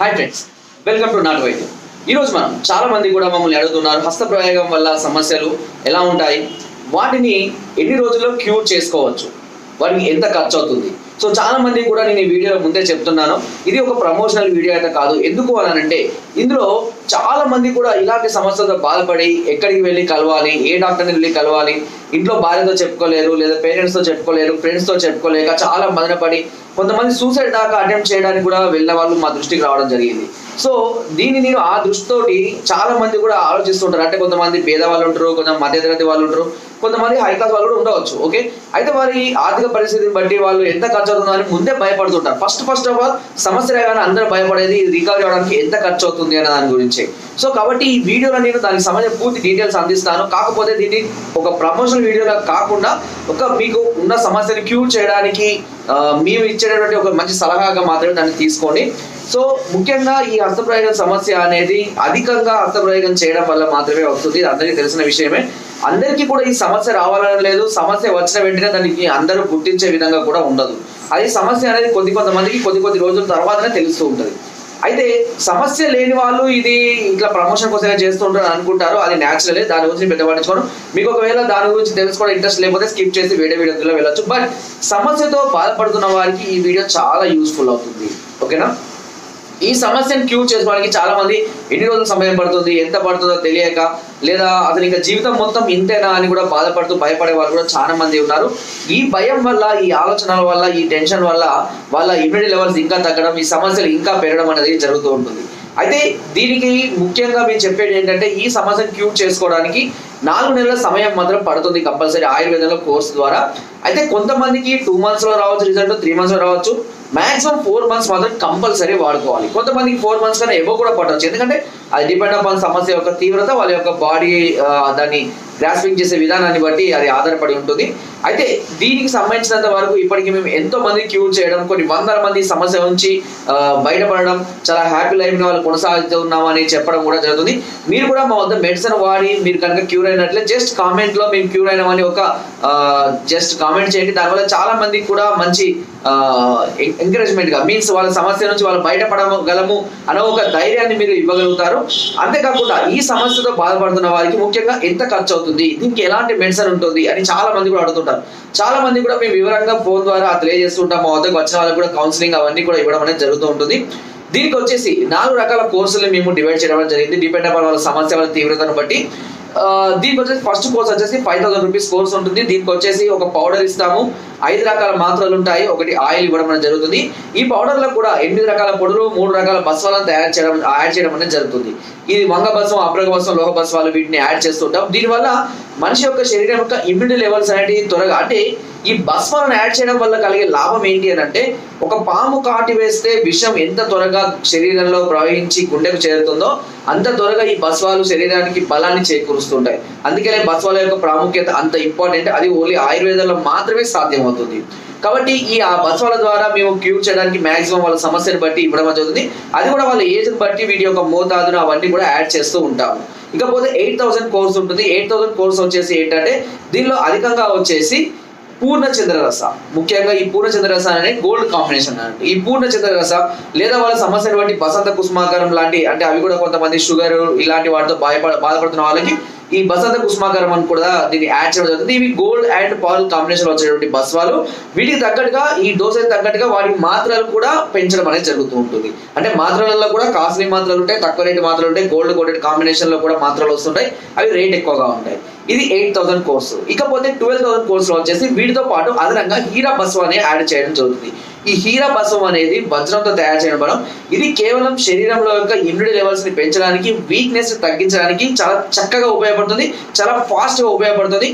Hi friends welcome to నాటు వైద్యం ఈరోజు మనం చాలా మంది కూడా మమ్మల్ని అడుగుతున్నారు హస్త ప్రయోగం వల్ల సమస్యలు ఎలా ఉంటాయి వాటిని ఎన్ని రోజుల్లో క్యూర్ చేసుకోవచ్చు వాటికి ఎంత ఖర్చు అవుతుంది సో చాలా మంది కూడా నేను ఈ వీడియోలో ముందే చెప్తున్నాను. ఇది ఒక ప్రమోషనల్ వీడియో అయితే కాదు. ఎందుకు అనంటే ఇందులో చాలా మంది కూడా ఇలాంటి సమస్యలతో బాధపడి ఎక్కడికి వెళ్ళి కలవాలి ఏ డాక్టర్ని వెళ్ళి కలవాలి ఇంట్లో భార్యతో చెప్పుకోలేరు లేదా పేరెంట్స్తో చెప్పుకోలేరు ఫ్రెండ్స్తో చెప్పుకోలేక చాలా మదనపడి కొంతమంది సూసైడ్ దాకా అటెంప్ట్ చేయడానికి కూడా వెళ్ళిన వాళ్ళు మా దృష్టికి రావడం జరిగింది. సో దీన్ని నేను ఆ దృష్టితోటి చాలా మంది కూడా ఆలోచిస్తుంటారు. అంటే కొంతమంది పేదవాళ్ళు ఉంటారు కొంతమంది మధ్యతరగతి వాళ్ళు ఉంటారు కొంతమంది హై క్లాస్ వాళ్ళు కూడా ఉండవచ్చు ఓకే అయితే వారి ఆర్థిక పరిస్థితిని బట్టి వాళ్ళు ఎంత ఖర్చు అవుతుందో అని ముందే భయపడుతుంటారు. ఫస్ట్ ఫస్ట్ ఆఫ్ ఆల్ సమస్య రాగానే అందరూ భయపడేది రికవరీ అవడానికి ఎంత ఖర్చు అవుతుంది అనే దాని గురించి. సో కాబట్టి ఈ వీడియోలో నేను దానికి సంబంధించిన పూర్తి డీటెయిల్స్ అందిస్తాను. కాకపోతే దీన్ని ఒక ప్రమోషనల్ వీడియోగా కాకుండా ఒక మీకు ఉన్న సమస్యను క్యూర్ చేయడానికి మేము ఇచ్చేటటువంటి ఒక మంచి సలహాగా మాత్రమే దాన్ని తీసుకోండి. సో ముఖ్యంగా ఈ హస్తప్రయోగం సమస్య అనేది అధికంగా హస్తప్రయోగం చేయడం వల్ల మాత్రమే వస్తుంది ఇది అందరికీ తెలిసిన విషయమే. అందరికీ కూడా ఈ సమస్య రావాలని లేదు. సమస్య వచ్చిన వెంటనే దానికి అందరూ గుర్తించే విధంగా కూడా ఉండదు. అది సమస్య అనేది కొద్ది కొంతమందికి కొద్ది కొద్ది రోజుల తర్వాతనే తెలుస్తూ ఉంటుంది. అయితే సమస్య లేని వాళ్ళు ఇది ఇట్లా ప్రమోషన్ కోసమే చేస్తుంటారు అనుకుంటారు. అది న్యాచురలే దాని గురించి పెద్ద మీకు ఒకవేళ దాని గురించి తెలుసుకోవడం ఇంట్రెస్ట్ లేకపోతే స్కిప్ చేసి వేరే వీడియోలో వెళ్ళొచ్చు. బట్ సమస్యతో బాధపడుతున్న వారికి ఈ వీడియో చాలా యూస్ఫుల్ అవుతుంది. ఓకేనా ఈ సమస్యను క్యూర్ చేసుకోవడానికి చాలా మంది ఎన్ని రోజులు సమయం పడుతుంది ఎంత పడుతుందో తెలియక లేదా అతని ఇంకా జీవితం మొత్తం ఇంతేనా అని కూడా బాధపడుతూ భయపడే వాళ్ళు కూడా చాలా మంది ఉన్నారు. ఈ భయం వల్ల ఈ ఆలోచనల వల్ల ఈ టెన్షన్ వల్ల వాళ్ళ ఇమ్యూనిటీ లెవెల్స్ ఇంకా తగ్గడం ఈ సమస్యలు ఇంకా పెరగడం అనేది జరుగుతూ ఉంటుంది. అయితే దీనికి ముఖ్యంగా మేము చెప్పేది ఏంటంటే ఈ సమస్యను క్యూర్ చేసుకోవడానికి నాలుగు నెలల సమయం మాత్రం పడుతుంది కంపల్సరీ ఆయుర్వేదంలో కోర్స్ ద్వారా. అయితే కొంతమందికి టూ మంత్స్లో రావచ్చు రిజల్ట్ త్రీ మంత్స్లో రావచ్చు. మాక్సిమం ఫోర్ మంత్స్ మాత్రం కంపల్సరీ వాడుకోవాలి. కొంతమందికి ఫోర్ మంత్స్ కన్నా ఎవో కూడా పట్టవచ్చు ఎందుకంటే అది డిపెండ్ అపాన్ సమస్య యొక్క తీవ్రత వాళ్ళ యొక్క బాడీ దాన్ని గ్రాస్పింగ్ చేసే విధానాన్ని బట్టి అది ఆధారపడి ఉంటుంది. అయితే దీనికి సంబంధించినంత వరకు ఇప్పటికి మేము ఎంతో మంది క్యూర్ చేయడం కొన్ని వందల మంది సమస్య నుంచి బయటపడడం చాలా హ్యాపీ లైఫ్ వాళ్ళు కొనసాగుతున్నామని చెప్పడం కూడా జరుగుతుంది. మీరు కూడా మా వద్ద మెడిసిన్ వాడి మీరు కనుక క్యూర్ అయినట్లే జస్ట్ కామెంట్లో మేము క్యూర్ అయినామని ఒక జస్ట్ కామెంట్ చేయండి. దానివల్ల చాలా మందికి కూడా మంచి ఎంకరేజ్మెంట్గా మీన్స్ వాళ్ళ సమస్య నుంచి వాళ్ళు బయటపడగలము అనే ఒక ధైర్యాన్ని మీరు ఇవ్వగలుగుతారు. అంతేకాకుండా ఈ సమస్యతో బాధపడుతున్న వారికి ముఖ్యంగా ఎంత ఖర్చు అవుతుంది దీనికి ఎలాంటి మెడిసిన్ ఉంటుంది అని చాలా మంది కూడా అడుగుతుంటారు. చాలా మంది కూడా మేము వివరంగా ఫోన్ ద్వారా తెలియజేస్తుంటాం మా వద్దకు వచ్చిన వాళ్ళకి కూడా కౌన్సిలింగ్ అవన్నీ కూడా ఇవ్వడం అనేది జరుగుతూ ఉంటుంది. దీనికి వచ్చేసి నాలుగు రకాల కోర్సులు మేము డివైడ్ చేయడం జరిగింది. డిపెండ్ అపాన్ వాళ్ళ సమస్య వాళ్ళ తీవ్రతను బట్టి. దీనికి వచ్చేసి ఫస్ట్ కోర్స్ వచ్చేసి ఫైవ్ థౌసండ్ రూపీస్ కోర్స్ ఉంటుంది. దీనికి వచ్చేసి ఒక పౌడర్ ఇస్తాము. ఐదు రకాల మాత్రలు ఉంటాయి. ఒకటి ఆయిల్ ఇవ్వడం అనేది జరుగుతుంది. ఈ పౌడర్లో కూడా ఎనిమిది రకాల పొడులు మూడు రకాల బస్వాలను తయారు చేయడం యాడ్ చేయడం అనేది జరుగుతుంది. ఇది వంగ బస్వం అప్రగ బస్వం లోహ బస్వాలు వీటిని యాడ్ చేస్తుంటాం దీనివల్ల మనిషి యొక్క శరీరం యొక్క ఇమ్యూనిటీ లెవెల్స్ అనేటివి త్వరగా అంటే ఈ భస్మాలను యాడ్ చేయడం వల్ల కలిగే లాభం ఏంటి అని అంటే ఒక పాము కాటి వేస్తే విషం ఎంత త్వరగా శరీరంలో ప్రవహించి గుండెకు చేరుతుందో అంత త్వరగా ఈ భస్వాలు శరీరానికి బలాన్ని చేకూరుస్తుంటాయి. అందుకనే భస్వాల యొక్క ప్రాముఖ్యత అంత ఇంపార్టెంట్ అది ఓన్లీ ఆయుర్వేదంలో మాత్రమే సాధ్యమవుతుంది. కాబట్టి ఈ ఆ భస్వాల ద్వారా మేము క్యూర్ చేయడానికి మాక్సిమం వాళ్ళ సమస్యను బట్టి ఇవ్వడం జరుగుతుంది. అది కూడా వాళ్ళ ఏజ్ బట్టి వీటి యొక్క మోతాదును అవన్నీ కూడా యాడ్ చేస్తూ ఉంటాము. ఇకపోతే ఎయిట్ థౌసండ్ కోర్స్ ఉంటుంది. ఎయిట్ థౌసండ్ కోర్స్ వచ్చేసి ఏంటంటే దీనిలో అధికంగా వచ్చేసి పూర్ణ చంద్రరస ముఖ్యంగా ఈ పూర్ణ చంద్రరస అనే గోల్డ్ కాంబినేషన్ అన్నట్టు. ఈ పూర్ణ చంద్రరస లేదా వాళ్ళ సమస్యలు వంటి బసంత కుసుమాకారం లాంటి అంటే అవి కూడా కొంతమంది షుగర్ ఇలాంటి వాటితో బాధపడ బాధపడుతున్న వాళ్ళకి ఈ బసంత కుసుమాకరం అని కూడా దీన్ని యాడ్ చేయడం జరుగుతుంది. ఇవి గోల్డ్ అండ్ పాల్ కాంబినేషన్ వచ్చేటువంటి బస్వాలు. వీటికి తగ్గట్టుగా ఈ డోసేజ్ తగ్గట్టుగా వాటి మాత్రలు కూడా పెంచడం అనేది జరుగుతూ ఉంటుంది. అంటే మాత్రలలో కూడా కాస్ట్లీ మాత్రలు ఉంటాయి తక్కువ రేటు మాత్రలు ఉంటాయి గోల్డ్ కోటెడ్ కాంబినేషన్లో కూడా మాత్రలు వస్తుంటాయి. అవి రేట్ ఎక్కువగా ఉంటాయి. ఇది ఎయిట్ థౌసండ్ కోర్సు. ఇకపోతే ట్వెల్వ్ థౌసండ్ కోర్సులో వచ్చేసి వీటితో పాటు అదనంగా హీరా బస్వ అనే యాడ్ చేయడం జరుగుతుంది. ఈ హీరా బస్వం అనేది వజ్రంతో తయారు చేయడం ఇది కేవలం శరీరంలో యొక్క ఇమ్యూనిటీ లెవెల్స్ని పెంచడానికి వీక్నెస్ తగ్గించడానికి చాలా చక్కగా ఉపయోగపడుతుంది చాలా ఫాస్ట్గా ఉపయోగపడుతుంది.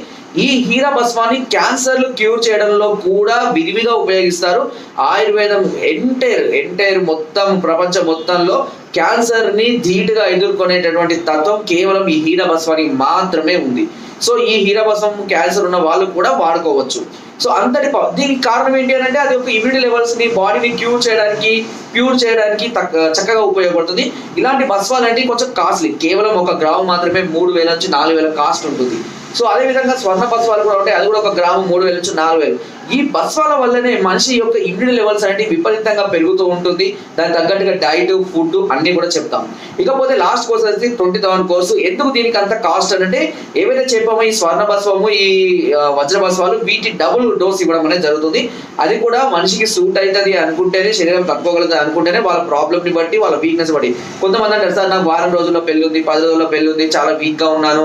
ఈ హీరా బస్వాన్ని క్యాన్సర్లు క్యూర్ చేయడంలో కూడా విరివిగా ఉపయోగిస్తారు. ఆయుర్వేదం ఎంటైర్ ఎంటైర్ మొత్తం ప్రపంచం మొత్తంలో క్యాన్సర్ని ధీటుగా ఎదుర్కొనేటటువంటి తత్వం కేవలం ఈ హీరభస్వానికి మాత్రమే ఉంది. సో ఈ హీరభస్వం క్యాన్సర్ ఉన్న వాళ్ళు కూడా వాడుకోవచ్చు. సో అంతటి దీనికి కారణం ఏంటి అని అంటే అది ఒక ఇమ్యూనిటీ లెవెల్స్ని బాడీని క్యూర్ చేయడానికి ప్యూర్ చేయడానికి తక్క- చక్కగా ఉపయోగపడుతుంది. ఇలాంటి భస్వాలు అంటే కొంచెం కాస్ట్లీ. కేవలం ఒక గ్రాము మాత్రమే మూడు వేల నుంచి నాలుగు వేల కాస్ట్ ఉంటుంది. సో అదే విధంగా స్వర్ణ బస్వాలు కూడా ఉంటాయి. అది కూడా ఒక గ్రాము మూడు వేల నుంచి నాలుగు వేలు. ఈ బస్వాల వల్లనే మనిషి యొక్క ఇమ్యూనిటీ లెవెల్స్ అనేవి విపరీతంగా పెరుగుతూ ఉంటుంది. దానికి తగ్గట్టుగా డైట్ ఫుడ్ అన్ని కూడా చెప్తాం. ఇకపోతే లాస్ట్ కోర్స్ వచ్చి ట్వంటీ థౌసండ్ కోర్సు. ఎందుకు దీనికి అంత కాస్ట్ అంటే ఏవైతే చెప్పామో ఈ స్వర్ణ బస్వము ఈ వజ్ర బస్వాలు వీటి డబుల్ డోస్ ఇవ్వడం అనేది జరుగుతుంది. అది కూడా మనిషికి సూట్ అవుతుంది అనుకుంటేనే శరీరం తక్కువగలదు అనుకుంటేనే వాళ్ళ ప్రాబ్లమ్ని బట్టి వాళ్ళ వీక్నెస్ బట్టి. కొంతమంది అంటారు సార్ నాకు వారం రోజుల్లో పెళ్ళి ఉంది పది రోజుల్లో పెళ్ళి ఉంది చాలా వీక్గా ఉన్నాను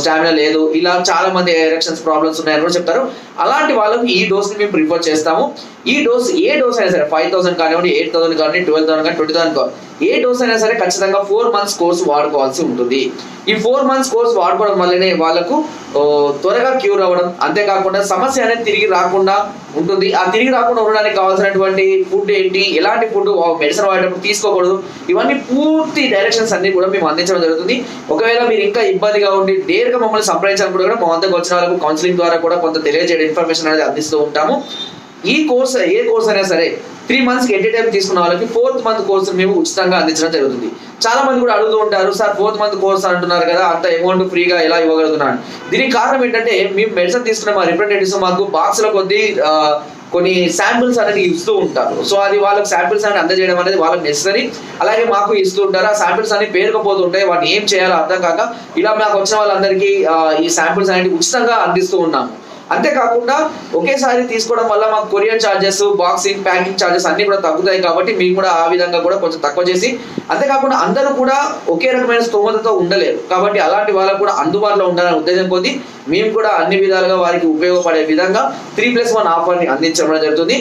స్టామినా లేదు. ఇలా చాలా మంది ఎరెక్షన్స్ ప్రాబ్లమ్స్ ఉన్నాయని కూడా చెప్తారు. అలాంటి వాళ్ళకి ఈ డోస్ని మేము ప్రిఫర్ చేస్తాము. ఈ డోస్ ఏ డోస్ అయినా సరే ఫైవ్ థౌసండ్ కానివ్వండి ఎయిట్ థౌసండ్ కానివ్వండి ట్వెల్వ్ థౌసండ్ కానీ ట్వంటీ థౌసండ్ కావాలి ఏ డోస్ అయినా సరే ఖచ్చితంగా ఫోర్ మంత్స్ కోర్స్ వాడుకోవాల్సి ఉంటుంది. ఈ ఫోర్ మంత్స్ కోర్స్ వాడుకోవడం వల్లనే వాళ్ళకు త్వరగా క్యూర్ అవ్వడం. అంతేకాకుండా సమస్య అనేది తిరిగి రాకుండా ఉంటుంది. ఆ తిరిగి రాకుండా ఉండడానికి కావాల్సినటువంటి ఫుడ్ ఏంటి ఎలాంటి ఫుడ్ మెడిసిన్ వాడేటప్పుడు తీసుకోకూడదు. ఇవన్నీ పూర్తి డైరెక్షన్స్ అన్ని కూడా మేము అందించడం జరుగుతుంది. ఒకవేళ మీరు ఇంకా ఇబ్బందిగా ఉండి నేరుగా మమ్మల్ని సంప్రదించాలనుకుంటే కూడా మా వద్దకు వచ్చిన వాళ్ళకు కౌన్సిలింగ్ ద్వారా కూడా కొంత తెలియజేయడం ఇన్ఫర్మేషన్ అనేది అందిస్తూ ఉంటాము. ఈ కోర్స్ ఏ కోర్స్ అయినా సరే త్రీ మంత్స్కి ఎట్ టైం తీసుకున్న వాళ్ళకి ఫోర్త్ మంత్ కోర్స్ మేము ఉచితంగా అందించడం జరుగుతుంది. చాలా మంది కూడా అడుగుతూ ఉంటారు సార్ ఫోర్త్ మంత్ కోర్స్ అంటున్నారు కదా అంత అమౌంట్ ఫ్రీగా ఎలా ఇవ్వగలుగుతున్నాను? దీనికి కారణం ఏంటంటే మేము మెడిసిన్ తీసుకున్న మా రిప్రజెంటేటివ్స్ మాకు బాక్స్లో కొద్ది కొన్ని శాంపిల్స్ అనేది ఇస్తూ ఉంటారు. సో అది వాళ్ళకి శాంపిల్స్ అనేది అందజేయడం అనేది వాళ్ళకి నెసరీ అలాగే మాకు ఇస్తూ ఉంటారు ఆ శాంపిల్స్ అనేవి పేరుకపోతుంటాయి వాటిని ఏం చేయాలో అర్థం కాక ఇలా మాకు వచ్చిన వాళ్ళందరికీ ఈ శాంపిల్స్ అనేవి ఉచితంగా అందిస్తూ ఉన్నాము. అంతేకాకుండా ఒకేసారి తీసుకోవడం వల్ల మాకు courier charges boxing packing charges అన్ని కూడా తగ్గుతాయి కాబట్టి మీకు కూడా ఆ విధంగా కూడా కొంచెం తక్కువ చేసి అంతేకాకుండా అందరూ కూడా ఒకే రకమైన స్తోమతతో ఉండలేరు. కాబట్టి అలాంటి వాళ్ళకు కూడా అందుబాటులో ఉండాలని ఉద్దేశం కొద్ది మేము కూడా అన్ని విధాలుగా వారికి ఉపయోగపడే విధంగా త్రీ ప్లస్ వన్ ఆఫర్ని అందించడం జరుగుతుంది.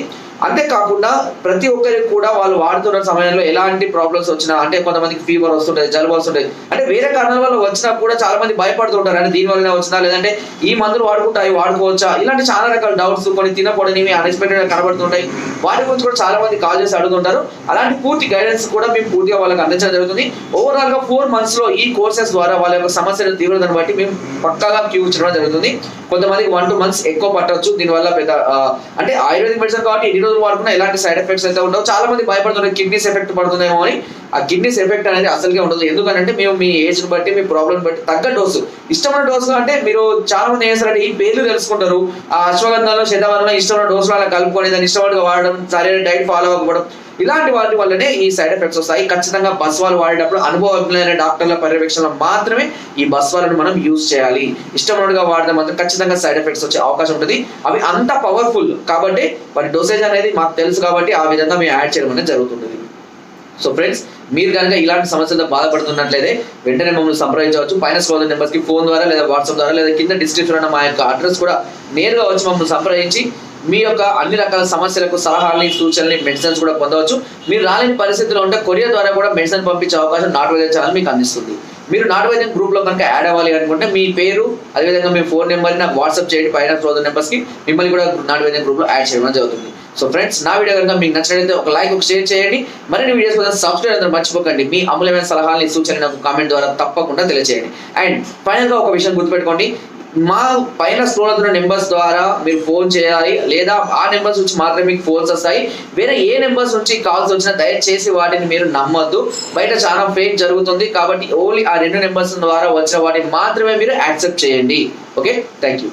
అంతేకాకుండా ప్రతి ఒక్కరికి కూడా వాళ్ళు వాడుతున్న సమయంలో ఎలాంటి ప్రాబ్లమ్స్ వచ్చినా అంటే కొంతమందికి ఫీవర్ వస్తుంటది జలుబు వస్తుంటది అంటే వేరే కారణాల వల్ల వచ్చినా కూడా చాలా మంది భయపడుతుంటారు. అంటే దీని వల్లనే వచ్చిందా లేదంటే ఈ మందులు వాడుకుంటా అవి వాడుకోవచ్చా? ఇలాంటి చాలా రకాల డౌట్స్ కొన్ని తినకూడనివి అన్ఎక్స్పెక్టెడ్ కనబడుతుంటాయి. వాటి గురించి కూడా చాలా మంది కాల్ చేసి అడుగుతుంటారు. అలాంటి పూర్తి గైడెన్స్ కూడా మేము పూర్తిగా వాళ్ళకి అందించడం జరుగుతుంది. ఓవరాల్గా ఫోర్ మంత్స్లో ఈ కోర్సెస్ ద్వారా వాళ్ళ యొక్క సమస్యల తీవ్రతను బట్టి మేము పక్కాగా క్యూ ఇచ్చడం జరుగుతుంది. కొంతమందికి వన్ టూ మంత్స్ ఎక్కువ పట్టవచ్చు. దీనివల్ల పెద్ద అంటే ఆయుర్వేదిక్ మెడిసిన్ కాబట్టి ఎన్ని రోజులు వాడుకున్నా ఎలాంటి సైడ్ ఎఫెక్ట్స్ అయితే ఉండవు. చాలా మంది భయపడుతున్నారు కిడ్నీస్ ఎఫెక్ట్ పడుతుందేమో అని. ఆ కిడ్నీస్ ఎఫెక్ట్ అనేది అసలుగా ఉండదు. ఎందుకంటే మేము మీ ఏజ్ బట్టి మీ ప్రాబ్లం బట్టి తగ్గ డోసు ఇష్టమైన డోసు అంటే మీరు చాలా మంది ఏం చేస్తారంటే ఈ పేర్లు తెలుసుకుంటారు. ఆ అశ్వగంధాలో శతవరంలో ఇష్టమైన డోసులు అలా కలుపుకొని దాన్ని ఇష్టమైనగా వాడడం సరైన డైట్ ఫాలో అవ్వకపోవడం. ఇలాంటి వాటి వల్లనే ఈ సైడ్ ఎఫెక్ట్స్ వస్తాయి. ఖచ్చితంగా బస్ వాళ్ళు వాడేటప్పుడు అనుభవజ్ఞులైన డాక్టర్ల పర్యవేక్షణలో మాత్రమే ఈ బస్ వాళ్ళని మనం యూజ్ చేయాలి. ఇష్టమైనగా వాడితే మాత్రం ఖచ్చితంగా సైడ్ ఎఫెక్ట్స్ వచ్చే అవకాశం ఉంటుంది. అవి అంత పవర్ఫుల్ కాబట్టి వాటి డోసేజ్ అనేది మాకు తెలుసు కాబట్టి ఆ విధంగా మేము యాడ్ చేయడం అనేది జరుగుతుంది సో ఫ్రెండ్స్ మీరు కనుక ఇలాంటి సమస్యలతో బాధపడుతున్నట్లయితే వెంటనే మమ్మల్ని సంప్రదించవచ్చు. పైన స్కోర్ నెంబర్స్కి ఫోన్ ద్వారా లేదా వాట్సాప్ ద్వారా లేదా కింద డిస్క్రిప్షన్ ఉన్న మా యొక్క అడ్రస్ కూడా నేరుగా వచ్చి మమ్మల్ని సంప్రదించి మీ యొక్క అన్ని రకాల సమస్యలకు సలహాలని సూచనలు మెడిసిన్స్ కూడా పొందవచ్చు. మీరు రాలేని పరిస్థితిలో ఉంటే కొరియర్ ద్వారా కూడా మెడిసిన్ పంపించే అవకాశం నాటు వైద్య ఛానల్ మీకు అందిస్తుంది. మీరు నాటు వైద్యం గ్రూప్లో కనుక యాడ్ అవ్వాలి అనుకుంటే మీ పేరు అదేవిధంగా మీ ఫోన్ నెంబర్ నాకు వాట్సాప్ చేయండి పైన సోదర్ నెంబర్స్కి మిమ్మల్ని కూడా నాటు వైద్యం గ్రూప్లో యాడ్ చేయడం జరుగుతుంది. సో ఫ్రెండ్స్ నా వీడియో కనుక మీకు నచ్చినట్లయితే ఒక లైక్ ఒక షేర్ చేయండి. మరిన్ని వీడియోస్ కోసం సబ్స్క్రైబ్ అందరూ మర్చిపోకండి. మీ అమూల్యమైన సలహాలని సూచనలు నాకు కామెంట్ ద్వారా తప్పకుండా తెలియజేయండి అండ్ ఫైనల్గా ఒక విషయం గుర్తుపెట్టుకోండి. మా పైన స్క్రోల్ అవుతున్న నెంబర్స్ ద్వారా మీరు ఫోన్ చేయాలి. లేదా ఆ నెంబర్స్ నుంచి మాత్రమే మీకు ఫోన్స్ వస్తాయి. వేరే ఏ నెంబర్స్ నుంచి కాల్స్ వచ్చినా దయచేసి వాటిని మీరు నమ్మద్దు. బయట చాలా ఫేక్ జరుగుతుంది కాబట్టి ఓన్లీ ఆ రెండు నెంబర్స్ ద్వారా వచ్చిన వాటిని మాత్రమే మీరు యాక్సెప్ట్ చేయండి. Okay thank you